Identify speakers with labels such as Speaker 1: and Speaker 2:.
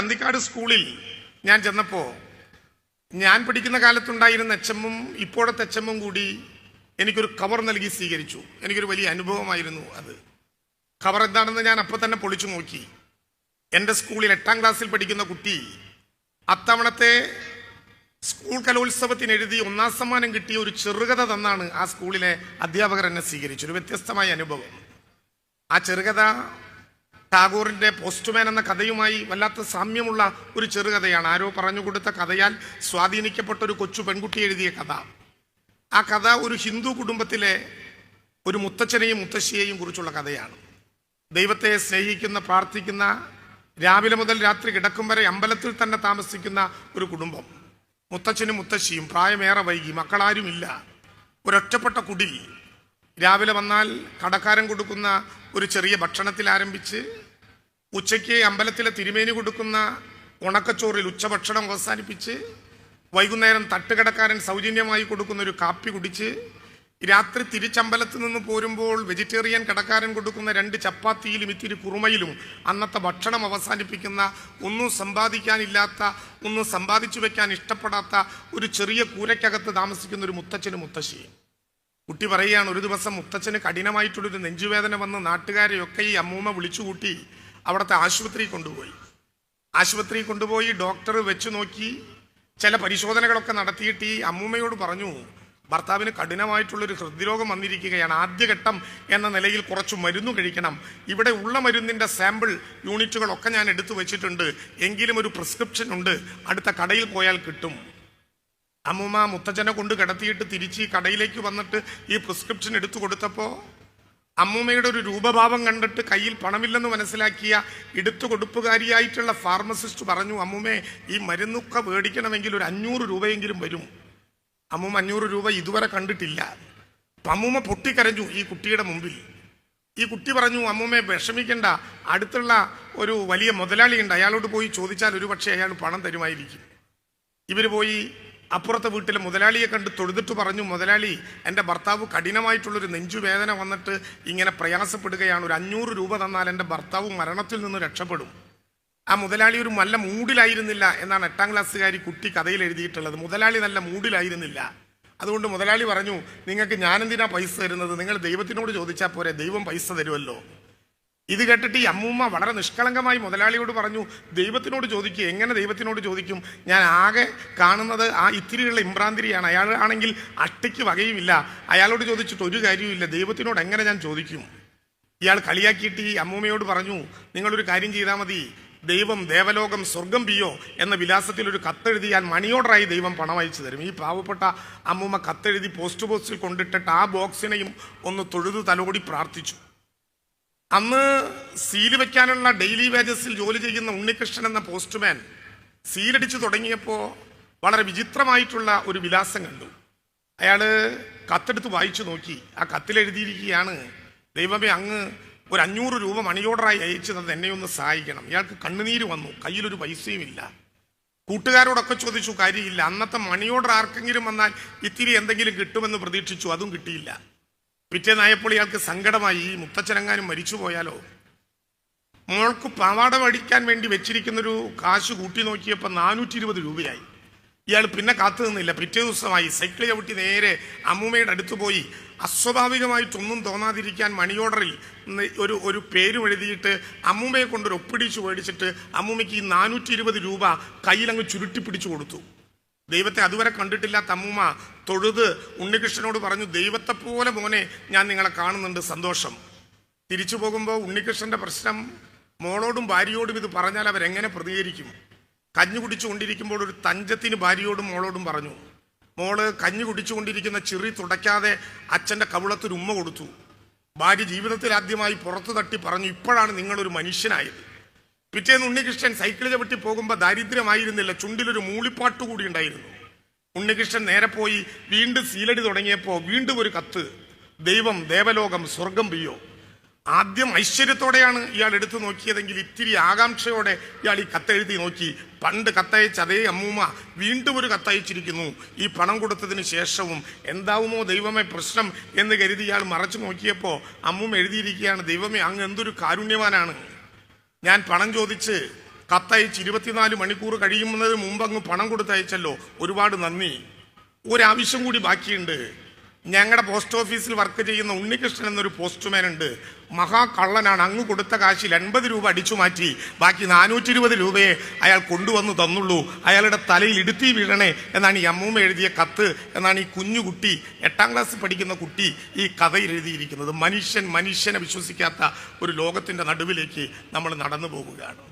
Speaker 1: അന്തിക്കാട് സ്കൂളിൽ ഞാൻ ചെന്നപ്പോൾ ഞാൻ പഠിക്കുന്ന കാലത്തുണ്ടായിരുന്ന എച്ചമ്മും ഇപ്പോഴത്തെ എച്ചമ്മും കൂടി എനിക്കൊരു കവർ നൽകി സ്വീകരിച്ചു. എനിക്കൊരു വലിയ അനുഭവമായിരുന്നു അത്. കവർ എന്താണെന്ന് ഞാൻ അപ്പം തന്നെ പൊളിച്ചു നോക്കി. എന്റെ സ്കൂളിൽ എട്ടാം ക്ലാസ്സിൽ പഠിക്കുന്ന കുട്ടി അത്തവണത്തെ സ്കൂൾ കലോത്സവത്തിന് എഴുതി ഒന്നാം സമ്മാനം കിട്ടിയ ഒരു ചെറുകഥ തന്നാണ് ആ സ്കൂളിലെ അധ്യാപകർ എന്നെ സ്വീകരിച്ചു ഒരു വ്യത്യസ്തമായ അനുഭവം. ആ ചെറുകഥ ടാഗോറിന്റെ പോസ്റ്റ്മാൻ എന്ന കഥയുമായി വല്ലാത്ത സാമ്യമുള്ള ഒരു ചെറുകഥയാണ്. ആരോ പറഞ്ഞു കൊടുത്ത കഥയാൽ സ്വാധീനിക്കപ്പെട്ട ഒരു കൊച്ചു പെൺകുട്ടി എഴുതിയ കഥ. ആ കഥ ഒരു ഹിന്ദു കുടുംബത്തിലെ ഒരു മുത്തച്ഛനെയും മുത്തശ്ശിയെയും കുറിച്ചുള്ള കഥയാണ്. ദൈവത്തെ സ്നേഹിക്കുന്ന പ്രാർത്ഥിക്കുന്ന രാവിലെ മുതൽ രാത്രി കിടക്കും വരെ അമ്പലത്തിൽ തന്നെ താമസിക്കുന്ന ഒരു കുടുംബം. മുത്തച്ഛനും മുത്തശ്ശിയും പ്രായമേറെ വൈകി. മക്കളാരുമില്ല. ഒരൊറ്റപ്പെട്ട കുടിൽ രാവിലെ വന്നാൽ കടക്കാരൻ കൊടുക്കുന്ന ഒരു ചെറിയ ഭക്ഷണത്തിൽ ആരംഭിച്ച് ഉച്ചയ്ക്ക് അമ്പലത്തിലെ തിരുമേനി കൊടുക്കുന്ന ഉണക്കച്ചോറിൽ ഉച്ചഭക്ഷണം അവസാനിപ്പിച്ച് വൈകുന്നേരം തട്ടുകടക്കാരൻ സൗജന്യമായി കൊടുക്കുന്ന ഒരു കാപ്പി കുടിച്ച് രാത്രി തിരിച്ചമ്പലത്ത് നിന്ന് പോരുമ്പോൾ വെജിറ്റേറിയൻ കടക്കാരൻ കൊടുക്കുന്ന രണ്ട് ചപ്പാത്തിയിലും ഇത്തിരി കുറുമയിലും അന്നത്തെ ഭക്ഷണം അവസാനിപ്പിക്കുന്ന ഒന്നും സമ്പാദിക്കാനില്ലാത്ത ഒന്നും സമ്പാദിച്ചു വെക്കാൻ ഇഷ്ടപ്പെടാത്ത ഒരു ചെറിയ കൂരയ്ക്കകത്ത് താമസിക്കുന്ന ഒരു മുത്തച്ഛനും മുത്തശ്ശിയും. കുട്ടി പറയുകയാണ് ഒരു ദിവസം മുത്തച്ഛന് കഠിനമായിട്ടുള്ളൊരു നെഞ്ചുവേദന വന്ന് നാട്ടുകാരെയൊക്കെ ഈ അമ്മൂമ്മ വിളിച്ചുകൂട്ടി അവിടുത്തെ ആശുപത്രി കൊണ്ടുപോയി. ആശുപത്രി കൊണ്ടുപോയി ഡോക്ടർ വെച്ച് നോക്കി ചില പരിശോധനകളൊക്കെ നടത്തിയിട്ട് ഈ അമ്മൂമ്മയോട് പറഞ്ഞു ഭർത്താവിന് കഠിനമായിട്ടുള്ളൊരു ഹൃദ്രോഗം വന്നിരിക്കുകയാണ് ആദ്യഘട്ടം എന്ന നിലയിൽ കുറച്ച് മരുന്ന് കഴിക്കണം. ഇവിടെ ഉള്ള മരുന്നിന്റെ സാമ്പിൾ യൂണിറ്റുകളൊക്കെ ഞാൻ എടുത്തു വെച്ചിട്ടുണ്ട്. എങ്കിലും ഒരു പ്രിസ്ക്രിപ്ഷൻ ഉണ്ട്. അടുത്ത കടയിൽ പോയാൽ കിട്ടും. അമ്മൂമ്മ മുത്തച്ഛനെ കൊണ്ട് കിടത്തിയിട്ട് തിരിച്ച് കടയിലേക്ക് വന്നിട്ട് ഈ പ്രിസ്ക്രിപ്ഷൻ എടുത്തു കൊടുത്തപ്പോൾ അമ്മൂമ്മയുടെ ഒരു രൂപഭാവം കണ്ടിട്ട് കയ്യിൽ പണമില്ലെന്ന് മനസ്സിലാക്കിയ എടുത്തു കൊടുപ്പുകാരിയായിട്ടുള്ള ഫാർമസിസ്റ്റ് പറഞ്ഞു അമ്മൂമ്മേ ഈ മരുന്നൊക്കെ മേടിക്കണമെങ്കിൽ ഒരു അഞ്ഞൂറ് രൂപയെങ്കിലും വരും. അമ്മൂമ്മ അഞ്ഞൂറ് രൂപ ഇതുവരെ കണ്ടിട്ടില്ല. അമ്മൂമ്മ പൊട്ടിക്കരഞ്ഞു ഈ കുട്ടിയുടെ മുമ്പിൽ. ഈ കുട്ടി പറഞ്ഞു അമ്മൂമ്മയെ വിഷമിക്കണ്ട. അടുത്തുള്ള ഒരു വലിയ മുതലാളിയുണ്ട് അയാളോട് പോയി ചോദിച്ചാൽ ഒരു പക്ഷേ അയാൾ പണം തരുമായിരിക്കും. ഇവർ പോയി അപ്പുറത്തെ വീട്ടിലെ മുതലാളിയെ കണ്ട് തൊഴുതിട്ട് പറഞ്ഞു മുതലാളി എന്റെ ഭർത്താവ് കഠിനമായിട്ടുള്ളൊരു നെഞ്ചുവേദന വന്നിട്ട് ഇങ്ങനെ പ്രയാസപ്പെടുകയാണ്. ഒരു അഞ്ഞൂറ് രൂപ തന്നാൽ എന്റെ ഭർത്താവ് മരണത്തിൽ നിന്ന് രക്ഷപ്പെടും. ആ മുതലാളി ഒരു നല്ല മൂഡിലായിരുന്നില്ല എന്നാണ് എട്ടാം ക്ലാസ്സുകാരി കുട്ടി കഥയിൽ എഴുതിയിട്ടുള്ളത്. മുതലാളി നല്ല മൂഡിലായിരുന്നില്ല അതുകൊണ്ട് മുതലാളി പറഞ്ഞു നിങ്ങൾക്ക് ഞാനെന്തിനാ പൈസ തരുന്നത്? നിങ്ങൾ ദൈവത്തിനോട് ചോദിച്ചാൽ പോരെ ദൈവം പൈസ തരുമല്ലോ. ഇത് കേട്ടിട്ട് ഈ അമ്മൂമ്മ വളരെ നിഷ്കളങ്കമായി മുതലാളിയോട് പറഞ്ഞു ദൈവത്തിനോട് ചോദിക്കുക എങ്ങനെ ദൈവത്തിനോട് ചോദിക്കും? ഞാൻ ആകെ കാണുന്നത് ആ ഇത്തിരിയുള്ള ഇമ്പ്രാന്തിരിയാണ് അയാൾ ആണെങ്കിൽ അട്ടിക്ക് വകയുമില്ല. അയാളോട് ചോദിച്ചിട്ട് ഒരു കാര്യവുമില്ല. ദൈവത്തിനോട് എങ്ങനെ ഞാൻ ചോദിക്കും? ഇയാൾ കളിയാക്കിയിട്ട് ഈ അമ്മൂമ്മയോട് പറഞ്ഞു നിങ്ങളൊരു കാര്യം ചെയ്താൽ മതി. ദൈവം ദേവലോകം സ്വർഗം പിയോ എന്ന വിലാസത്തിൽ ഒരു കത്തെഴുതിയാൽ മണി ഓർഡറായി ദൈവം പണം അയച്ചു തരും. ഈ പാവപ്പെട്ട അമ്മൂമ്മ കത്തെഴുതി പോസ്റ്റ് ബോക്സിൽ കൊണ്ടിട്ടിട്ട് ആ ബോക്സിനെയും ഒന്ന് തൊഴുതു തലോടി പ്രാർത്ഥിച്ചു. അന്ന് സീൽ വെക്കാനുള്ള ഡെയിലി വേജസിൽ ജോലി ചെയ്യുന്ന ഉണ്ണികൃഷ്ണൻ എന്ന പോസ്റ്റ്മാൻ സീലടിച്ചു തുടങ്ങിയപ്പോൾ വളരെ വിചിത്രമായിട്ടുള്ള ഒരു വിലാസം കണ്ടു. അയാൾ കത്തെടുത്ത് വായിച്ചു നോക്കി. ആ കത്തിലെഴുതിയിരിക്കുകയാണ് ദൈവമേ അങ്ങ് ഒരു അഞ്ഞൂറ് രൂപ മണി ഓർഡറായി അയച്ചു തന്നെ എന്നെ ഒന്ന് സഹായിക്കണം. ഇയാൾക്ക് കണ്ണുനീര് വന്നു കയ്യിലൊരു പൈസയും ഇല്ല. കൂട്ടുകാരോടൊക്കെ ചോദിച്ചു കാര്യമില്ല. അന്നത്തെ മണി ഓർഡർ ആർക്കെങ്കിലും വന്നാൽ ഇത്തിരി എന്തെങ്കിലും കിട്ടുമെന്ന് പ്രതീക്ഷിച്ചു അതും കിട്ടിയില്ല. പിറ്റേന്നായപ്പോൾ ഇയാൾക്ക് സങ്കടമായി ഈ മുത്തച്ഛനെങ്ങാനും മരിച്ചു പോയാലോ? മോൾക്ക് പാവാട പഠിക്കാൻ വേണ്ടി വെച്ചിരിക്കുന്നൊരു കാശ് കൂട്ടി നോക്കിയപ്പോൾ നാനൂറ്റി ഇരുപത് രൂപയായി. ഇയാൾ പിന്നെ കാത്തു നിന്നില്ല. പിറ്റേ ദിവസമായി സൈക്കിൾ ചവിട്ടി നേരെ അമ്മൂമ്മയുടെ അടുത്ത് പോയി. അസ്വാഭാവികമായിട്ടൊന്നും തോന്നാതിരിക്കാൻ മണി ഓർഡറിൽ ഒരു ഒരു പേരും എഴുതിയിട്ട് അമ്മൂമ്മയെ കൊണ്ടൊരു ഒപ്പിടിച്ച് മേടിച്ചിട്ട് അമ്മൂമ്മയ്ക്ക് ഈ നാനൂറ്റി ഇരുപത് രൂപ കയ്യിലങ്ങ് ചുരുട്ടി പിടിച്ചു കൊടുത്തു. ദൈവത്തെ അതുവരെ കണ്ടിട്ടില്ലാത്ത അമ്മൂമ്മ തൊഴുത് ഉണ്ണികൃഷ്ണനോട് പറഞ്ഞു ദൈവത്തെ പോലെ മോനെ ഞാൻ നിങ്ങളെ കാണുന്നുണ്ട് സന്തോഷം. തിരിച്ചു പോകുമ്പോൾ ഉണ്ണികൃഷ്ണന്റെ പ്രശ്നം മോളോടും ഭാര്യയോടും ഇത് പറഞ്ഞാൽ അവരെങ്ങനെ പ്രതികരിക്കും? കഞ്ഞി കുടിച്ചുകൊണ്ടിരിക്കുമ്പോൾ ഒരു തഞ്ചത്തിന് ഭാര്യയോടും മോളോടും പറഞ്ഞു. മോൾ കഞ്ഞി കുടിച്ചുകൊണ്ടിരിക്കുന്ന ചിറി തുടയ്ക്കാതെ അച്ഛന്റെ കവിളത്തൊരു ഉമ്മ കൊടുത്തു. ഭാര്യ ജീവിതത്തിൽ ആദ്യമായി പുറത്തു തട്ടി പറഞ്ഞു ഇപ്പോഴാണ് നിങ്ങളൊരു മനുഷ്യനായത്. പിറ്റേന്ന് ഉണ്ണികൃഷ്ണൻ സൈക്കിൾ ചവിട്ടി പോകുമ്പോൾ ദാരിദ്ര്യമായിരുന്നില്ല. ചുണ്ടിലൊരു മൂളിപ്പാട്ട് കൂടി ഉണ്ടായിരുന്നു. ഉണ്ണികൃഷ്ണൻ നേരെ പോയി വീണ്ടും സീലടി തുടങ്ങിയപ്പോൾ വീണ്ടും ഒരു കത്ത്. ദൈവം ദേവലോകം സ്വർഗം പെയ്യോ? ആദ്യം ഐശ്വര്യത്തോടെയാണ് ഇയാൾ എടുത്തു നോക്കിയതെങ്കിൽ ഇത്തിരി ആകാംക്ഷയോടെ ഇയാൾ ഈ കത്തെഴുതി നോക്കി. പണ്ട് കത്തയച്ച അതേ അമ്മൂമ്മ വീണ്ടും ഒരു കത്തയച്ചിരിക്കുന്നു. ഈ പണം കൊടുത്തതിന് ശേഷവും എന്താവുമോ ദൈവമേ പ്രശ്നം എന്ന് കരുതി ഇയാൾ മറച്ചു നോക്കിയപ്പോൾ അമ്മൂമ്മ എഴുതിയിരിക്കുകയാണ് ദൈവമേ അങ്ങ് എന്തൊരു കാരുണ്യവാനാണ്. ഞാൻ പണം ചോദിച്ച് കത്തയച്ച് ഇരുപത്തിനാല് മണിക്കൂർ കഴിയുന്നതിന് മുമ്പ് അങ്ങ് പണം കൊടുത്തയച്ചല്ലോ. ഒരുപാട് നന്ദി. ഒരാവശ്യം കൂടി ബാക്കിയുണ്ട്. ഞങ്ങളുടെ പോസ്റ്റ് ഓഫീസിൽ വർക്ക് ചെയ്യുന്ന ഉണ്ണികൃഷ്ണൻ എന്നൊരു പോസ്റ്റ്മാൻ ഉണ്ട്. മഹാകള്ളനാണ് അങ്ങ് കൊടുത്ത കാശിൽ എൺപത് രൂപ അടിച്ചു മാറ്റി. ബാക്കി നാനൂറ്റി ഇരുപത് രൂപയെ അയാൾ കൊണ്ടുവന്ന് തന്നുള്ളൂ. അയാളുടെ തലയിൽ ഇടുത്തി വീഴണേ എന്നാണ് ഈ അമ്മൂമ്മ എഴുതിയ കത്ത് എന്നാണ് ഈ കുഞ്ഞുകുട്ടി എട്ടാം ക്ലാസ്സിൽ പഠിക്കുന്ന കുട്ടി ഈ കഥയിൽ എഴുതിയിരിക്കുന്നത്. മനുഷ്യൻ മനുഷ്യനെ വിശ്വസിക്കാത്ത ഒരു ലോകത്തിന്റെ നടുവിലേക്ക് നമ്മൾ നടന്നു പോകുകയാണ്